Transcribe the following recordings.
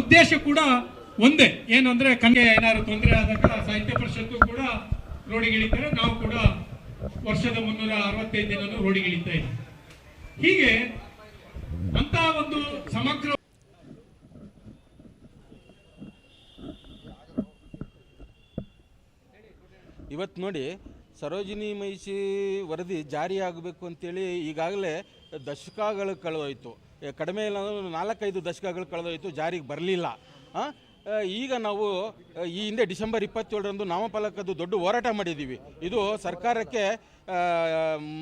ಉದ್ದೇಶ ಕೂಡ ಒಂದೇ. ಏನು ಅಂದ್ರೆ ಕಂಗೆ ಏನಾದ್ರು ತೊಂದರೆ ಆದಾಗ ಸಾಹಿತ್ಯ ಪರಿಷತ್ತು ಕೂಡ ರೋಡಿಗಿಳಿತಾರೆ. ನಾವು ಕೂಡ ವರ್ಷದ ಮುನ್ನೂರ ಅರವತ್ತೈದು ದಿನ ರೋಡಿಗಿಳಿತಾ ಇದ್ದೀವಿ. ಹೀಗೆ ಅಂತ ಒಂದು ಸಮಗ್ರ ಇವತ್ತು ನೋಡಿ, ಸರೋಜಿನಿ ಮಹಿಷಿ ವರದಿ ಜಾರಿಯಾಗಬೇಕು ಅಂತೇಳಿ ಈಗಾಗಲೇ ದಶಕಗಳು ಕಳೆದೋಯ್ತು. ಕಡಿಮೆ ಇಲ್ಲ ಅಂದ್ರೆ ನಾಲ್ಕೈದು ದಶಕಗಳು ಕಳೆದೋಯ್ತು ಜಾರಿಗೆ ಬರಲಿಲ್ಲ. ಈಗ ನಾವು ಈ ಹಿಂದೆ ಡಿಸೆಂಬರ್ ಇಪ್ಪತ್ತೇಳರಂದು ನಾಮಫಲಕದ್ದು ದೊಡ್ಡ ಹೋರಾಟ ಮಾಡಿದ್ದೀವಿ. ಇದು ಸರ್ಕಾರಕ್ಕೆ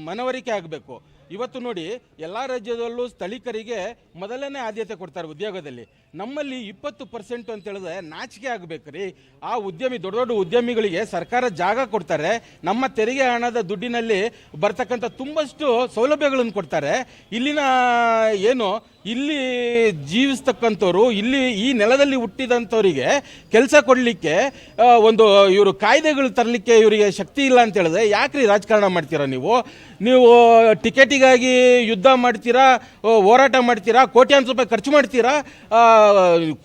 ಮನವರಿಕೆ ಆಗಬೇಕು. ಇವತ್ತು ನೋಡಿ, ಎಲ್ಲ ರಾಜ್ಯದಲ್ಲೂ ಸ್ಥಳೀಕರಿಗೆ ಮೊದಲನೇ ಆದ್ಯತೆ ಕೊಡ್ತಾರೆ ಉದ್ಯೋಗದಲ್ಲಿ. ನಮ್ಮಲ್ಲಿ ಇಪ್ಪತ್ತು ಪರ್ಸೆಂಟ್ ಅಂತ ಹೇಳಿದ್ರೆ ನಾಚಿಕೆ ಆಗಬೇಕು ರೀ ಆ ಉದ್ಯಮಿ, ದೊಡ್ಡ ದೊಡ್ಡ ಉದ್ಯಮಿಗಳಿಗೆ ಸರ್ಕಾರ ಜಾಗ ಕೊಡ್ತಾರೆ. ನಮ್ಮ ತೆರಿಗೆ ಹಣದ ದುಡ್ಡಿನಲ್ಲಿ ಬರ್ತಕ್ಕಂಥ ತುಂಬಷ್ಟು ಸೌಲಭ್ಯಗಳನ್ನು ಕೊಡ್ತಾರೆ. ಇಲ್ಲಿನ, ಏನು, ಇಲ್ಲಿ ಜೀವಿಸ್ತಕ್ಕಂಥವ್ರು, ಇಲ್ಲಿ ಈ ನೆಲದಲ್ಲಿ ಹುಟ್ಟಿದಂಥವರಿಗೆ ಕೆಲಸ ಕೊಡಲಿಕ್ಕೆ ಒಂದು, ಇವರು ಕಾಯ್ದೆಗಳು ತರಲಿಕ್ಕೆ ಇವರಿಗೆ ಶಕ್ತಿ ಇಲ್ಲ ಅಂತ ಹೇಳಿದ್ರೆ ಯಾಕ್ರಿ ರಾಜಕಾರಣ ಮಾಡ್ತೀರಾ ನೀವು? ನೀವು, ಟಿಕೆಟಿಗಾಗಿ ಯುದ್ಧ ಮಾಡ್ತೀರಾ ಹೋರಾಟ ಮಾಡ್ತೀರಾ ಕೋಟ್ಯಾಂತರ ರೂಪಾಯಿ ಖರ್ಚು ಮಾಡ್ತೀರಾ?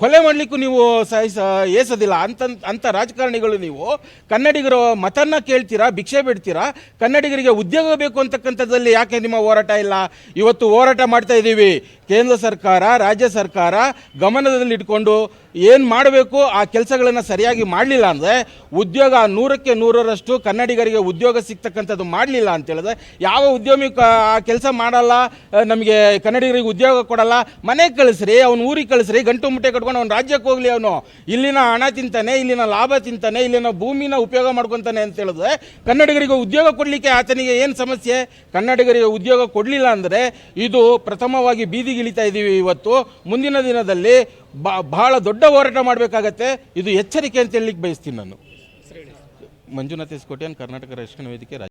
ಕೊಲೆ ಮಾಡಲಿಕ್ಕೂ ನೀವು ಸಹಿಸ ಏಸೋದಿಲ್ಲ. ಅಂತ ಅಂಥ ರಾಜಕಾರಣಿಗಳು ನೀವು ಕನ್ನಡಿಗರ ಮತನ್ನ ಕೇಳ್ತೀರಾ, ಭಿಕ್ಷೆ ಬಿಡ್ತೀರಾ? ಕನ್ನಡಿಗರಿಗೆ ಉದ್ಯೋಗ ಬೇಕು ಅಂತಕ್ಕಂಥದ್ದಲ್ಲಿ ಯಾಕೆ ನಿಮ್ಮ ಹೋರಾಟ ಇಲ್ಲ? ಇವತ್ತು ಹೋರಾಟ ಮಾಡ್ತಾ ಇದ್ದೀವಿ ಕೇಂದ್ರ ಸರ್ಕಾರ, ರಾಜ್ಯ ಸರ್ಕಾರ ಗಮನದಲ್ಲಿಟ್ಕೊಂಡು ಏನು ಮಾಡಬೇಕು, ಆ ಕೆಲಸಗಳನ್ನು ಸರಿಯಾಗಿ ಮಾಡಲಿಲ್ಲ ಅಂದರೆ ಉದ್ಯೋಗ ನೂರಕ್ಕೆ ನೂರರಷ್ಟು ಕನ್ನಡಿಗರಿಗೆ ಉದ್ಯೋಗ ಸಿಗ್ತಕ್ಕಂಥದ್ದು ಮಾಡಲಿಲ್ಲ ಅಂತ ಹೇಳಿದ್ರೆ ಯಾವ ಉದ್ಯಮಿ ಆ ಕೆಲಸ ಮಾಡಲ್ಲ ನಮಗೆ ಕನ್ನಡಿಗರಿಗೆ ಉದ್ಯೋಗ ಕೊಡಲ್ಲ ಮನೆಗೆ ಕಳಿಸ್ರಿ, ಅವ್ನು ಊರಿಗೆ ಕಳಿಸ್ರಿ, ಗಂಟು ಮುಟ್ಟೆ ಕಟ್ಕೊಂಡು ಅವ್ನು ರಾಜ್ಯಕ್ಕೆ ಹೋಗಲಿ ಅವನು. ಇಲ್ಲಿನ ಹಣ ತಿಂತಾನೆ, ಇಲ್ಲಿನ ಲಾಭ ತಿಂತಾನೆ, ಇಲ್ಲಿನ ಭೂಮಿನ ಉಪಯೋಗ ಮಾಡ್ಕೊತಾನೆ ಅಂತ ಹೇಳಿದ್ರೆ ಕನ್ನಡಿಗರಿಗೆ ಉದ್ಯೋಗ ಕೊಡಲಿಕ್ಕೆ ಆತನಿಗೆ ಏನು ಸಮಸ್ಯೆ? ಕನ್ನಡಿಗರಿಗೆ ಉದ್ಯೋಗ ಕೊಡಲಿಲ್ಲ ಅಂದರೆ ಇದು ಪ್ರಥಮವಾಗಿ ಬೀದಿಗಿಳಿತಾ ಇದ್ದೀವಿ ಇವತ್ತು. ಮುಂದಿನ ದಿನದಲ್ಲಿ ಬಾ, ಬಹಳ ದೊಡ್ಡ ಹೋರಾಟ ಮಾಡಬೇಕಾಗತ್ತೆ. ಇದು ಎಚ್ಚರಿಕೆ ಅಂತ ಹೇಳಲಿಕ್ಕೆ ಬಯಸ್ತೀನಿ ನಾನು. ಮಂಜುನಾಥ್ ಎಸ್ ಕೋಟ್ಯಾನ್, ಕರ್ನಾಟಕ ರಕ್ಷಣಾ ವೇದಿಕೆ, ರಾಜ್ಯ.